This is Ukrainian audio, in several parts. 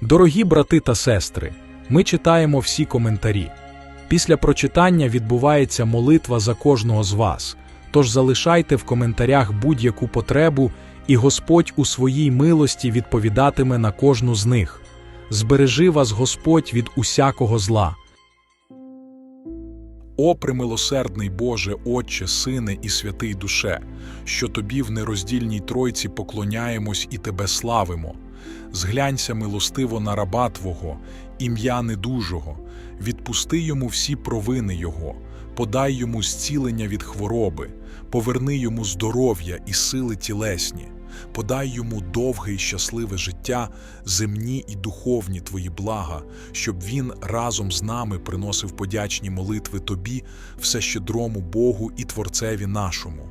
Дорогі брати та сестри, ми читаємо всі коментарі. Після прочитання відбувається молитва за кожного з вас. Тож залишайте в коментарях будь-яку потребу, і Господь у своїй милості відповідатиме на кожну з них. Збережи вас Господь від усякого зла. О, примилосердний Боже, Отче, Сине і святий Душе, що Тобі в нероздільній Тройці поклоняємось і Тебе славимо. Зглянься милостиво на раба Твого, ім'я недужого, відпусти йому всі провини Його, подай йому зцілення від хвороби, поверни йому здоров'я і сили тілесні, подай йому довге і щасливе життя, земні і духовні Твої блага, щоб він разом з нами приносив подячні молитви Тобі, всещедрому Богу і Творцеві нашому.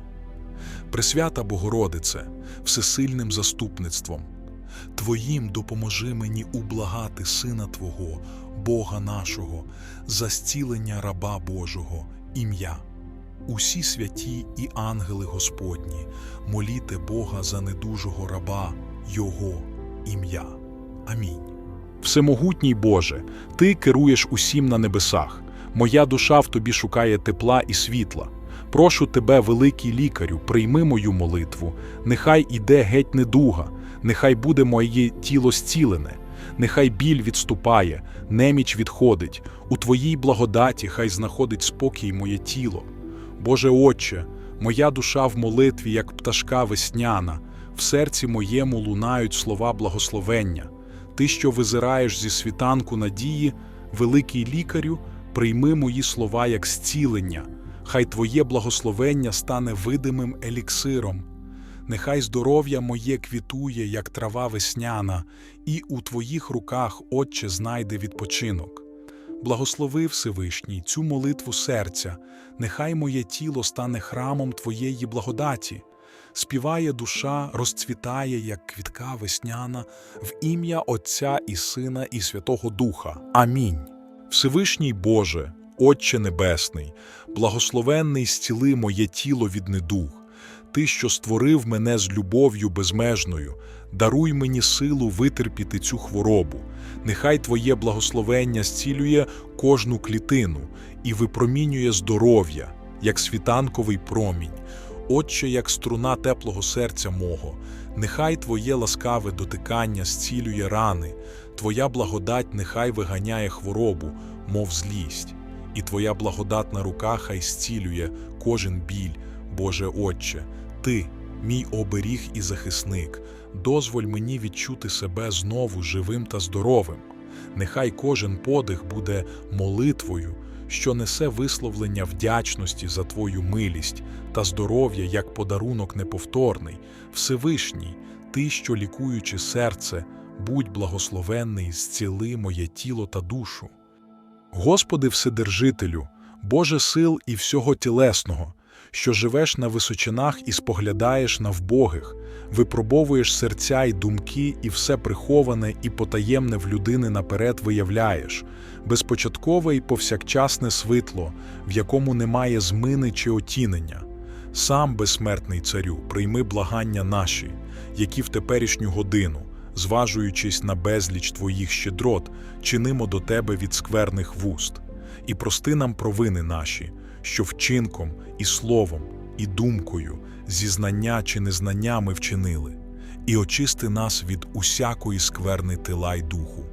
Пресвята Богородице, всесильним заступництвом, Твоїм допоможи мені ублагати Сина Твого, Бога нашого, за зцілення раба Божого, ім'я. Усі святі і ангели Господні, моліте Бога за недужого раба, Його ім'я. Амінь. Всемогутній Боже, Ти керуєш усім на небесах. Моя душа в Тобі шукає тепла і світла. Прошу Тебе, великий лікарю, прийми мою молитву. Нехай іде геть недуга, нехай буде моє тіло зцілене, нехай біль відступає, неміч відходить. У Твоїй благодаті хай знаходить спокій моє тіло. Боже Отче, моя душа в молитві, як пташка весняна, в серці моєму лунають слова благословення. Ти, що визираєш зі світанку надії, великий лікарю, прийми мої слова як зцілення, хай Твоє благословення стане видимим еліксиром. Нехай здоров'я моє квітує, як трава весняна, і у Твоїх руках, Отче, знайде відпочинок. Благослови Всевишній цю молитву серця, нехай моє тіло стане храмом Твоєї благодаті. Співає душа, розцвітає, як квітка весняна, в ім'я Отця і Сина і Святого Духа. Амінь. Всевишній Боже, Отче Небесний, благословенний зціли моє тіло від недуг. Ти, що створив мене з любов'ю безмежною, даруй мені силу витерпіти цю хворобу. Нехай Твоє благословення зцілює кожну клітину і випромінює здоров'я, як світанковий промінь. Отче, як струна теплого серця мого, нехай Твоє ласкаве дотикання зцілює рани, Твоя благодать нехай виганяє хворобу, мов злість, і Твоя благодатна рука хай зцілює кожен біль, Боже Отче, Ти, мій оберіг і захисник, дозволь мені відчути себе знову живим та здоровим. Нехай кожен подих буде молитвою, що несе висловлення вдячності за Твою милість та здоров'я як подарунок неповторний, Всевишній, Ти, що лікуючи серце, будь благословенний, зціли моє тіло та душу. Господи Вседержителю, Боже сил і всього тілесного, що живеш на височинах і споглядаєш на вбогих, випробовуєш серця й думки, і все приховане і потаємне в людини наперед виявляєш, безпочаткове і повсякчасне світло, в якому немає змини чи отінення. Сам, безсмертний царю, прийми благання наші, які в теперішню годину, зважуючись на безліч твоїх щедрот, чинимо до тебе від скверних вуст, і прости нам провини наші, що вчинком і словом, і думкою, зізнання чи незнання ми вчинили, і очисти нас від усякої скверни тила й духу,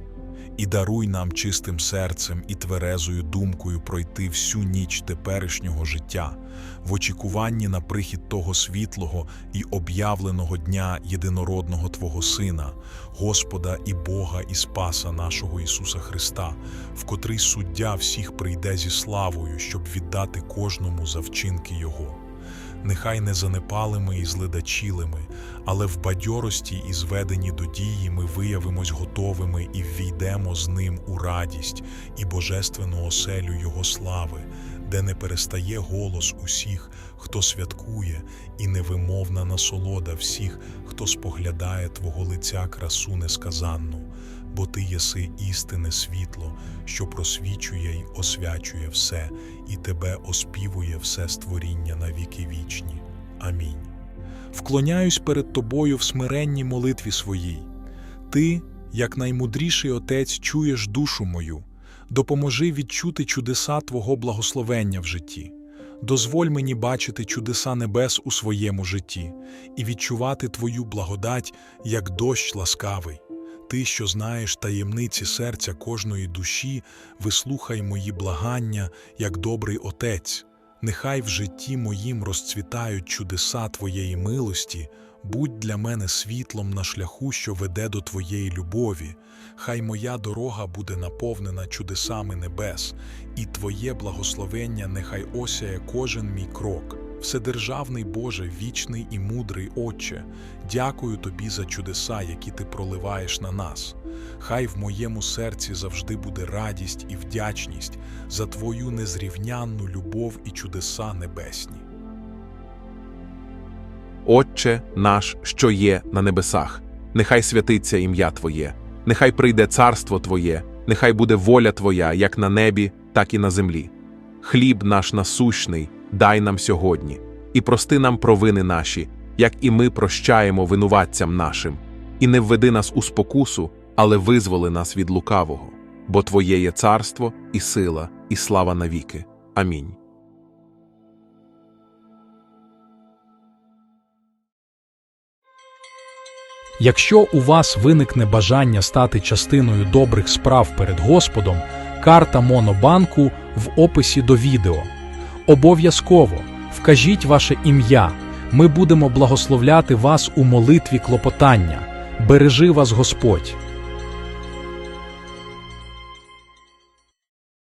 і даруй нам чистим серцем і тверезою думкою пройти всю ніч теперішнього життя, в очікуванні на прихід того світлого і об'явленого дня єдинородного Твого Сина, Господа і Бога і Спаса нашого Ісуса Христа, в котрий суддя всіх прийде зі славою, щоб віддати кожному за вчинки Його. Нехай не занепалими і зледачілими, але в бадьорості і зведені до дії ми виявимось готовими і ввійдемо з ним у радість і божественну оселю Його слави, де не перестає голос усіх, хто святкує, і невимовна насолода всіх, хто споглядає Твого лиця красу несказанну, бо Ти єси істинне світло, що просвічує й освячує все, і Тебе оспівує все створіння на віки вічні. Амінь. Вклоняюсь перед Тобою в смиренній молитві своїй. Ти як наймудріший Отець чуєш душу мою, допоможи відчути чудеса Твого благословення в житті. Дозволь мені бачити чудеса небес у своєму житті і відчувати Твою благодать, як дощ ласкавий. Ти, що знаєш таємниці серця кожної душі, вислухай мої благання, як добрий Отець. Нехай в житті моїм розцвітають чудеса Твоєї милості, будь для мене світлом на шляху, що веде до Твоєї любові. Хай моя дорога буде наповнена чудесами небес, і Твоє благословення нехай осяє кожен мій крок. Вседержавний Боже, вічний і мудрий Отче, дякую Тобі за чудеса, які Ти проливаєш на нас. Хай в моєму серці завжди буде радість і вдячність за Твою незрівнянну любов і чудеса небесні. Отче наш, що є на небесах, нехай святиться ім'я Твоє, нехай прийде царство Твоє, нехай буде воля Твоя, як на небі, так і на землі. Хліб наш насущний дай нам сьогодні, і прости нам провини наші, як і ми прощаємо винуватцям нашим, і не введи нас у спокусу, але визволи нас від лукавого, бо Твоє є царство, і сила, і слава навіки. Амінь. Якщо у вас виникне бажання стати частиною добрих справ перед Господом, карта Монобанку в описі до відео. Обов'язково вкажіть ваше ім'я. Ми будемо благословляти вас у молитві клопотання. Бережи вас Господь!